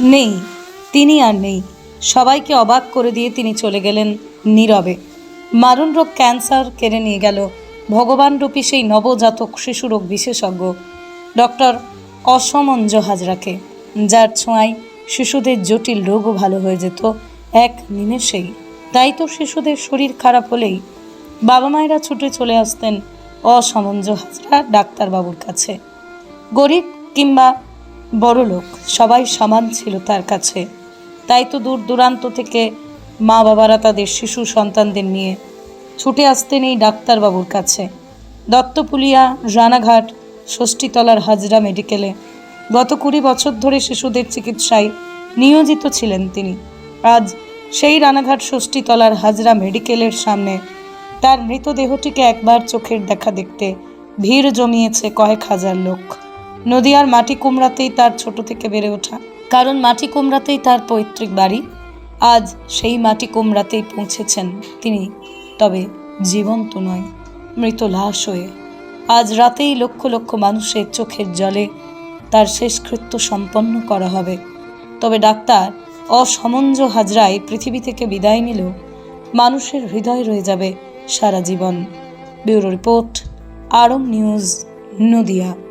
নেই, তিনি আর নেই। সবাইকে অবাক করে দিয়ে তিনি চলে গেলেন নীরবে। মারণ রোগ ক্যান্সার কেড়ে নিয়ে গেল ভগবান রূপী সেই নবজাতক শিশুরোগ বিশেষজ্ঞ, ডক্টর অসমঞ্জ হাজরাকে, যার ছোঁয়ায় শিশুদের জটিল রোগও ভালো হয়ে যেত এক নিমেষেই। তাই তো শিশুদের শরীর খারাপ হলেই বাবা মায়েরা ছুটে চলে আসতেন অসমঞ্জ হাজরা ডাক্তারবাবুর কাছে। গরিব কিংবা বড়লোক সবাই সমান ছিল তার কাছে। তাই তো দূর দূরান্ত থেকে মা বাবারা তাদের শিশু সন্তানদের নিয়ে ছুটে আসতেন এই ডাক্তারবাবুর কাছে। দত্তপুলিয়া, রানাঘাট, ষষ্ঠীতলার হাজরা মেডিকেলে গত কুড়ি বছর ধরে শিশুদের চিকিৎসায় নিয়োজিত ছিলেন তিনি। আজ সেই রানাঘাট ষষ্ঠীতলার হাজরা মেডিকেলের সামনে তার মৃতদেহটিকে একবার চোখের দেখা দেখতে ভিড় জমিয়েছে কয়েক হাজার লোক। নদিয়ার মাটি কুমড়াতেই তার ছোট থেকে বেড়ে ওঠা। কারণ মাটি কুমড়াতেই তার পৈতৃক বাড়ি, আজ সেই মাটি কুমড়াতেই পৌঁছেছেন তিনি। তবে জীবন্ত নয়, মৃত লাশ হয়ে। আজ রাতেই লক্ষ লক্ষ মানুষের চোখের জলে তার শেষকৃত্য সম্পন্ন করা হবে। তবে ডাক্তার অসমঞ্জ হাজরায় পৃথিবী থেকে বিদায় নিলেও মানুষের হৃদয় রয়ে যাবে সারা জীবন। Bureau report Arong news, Nadia.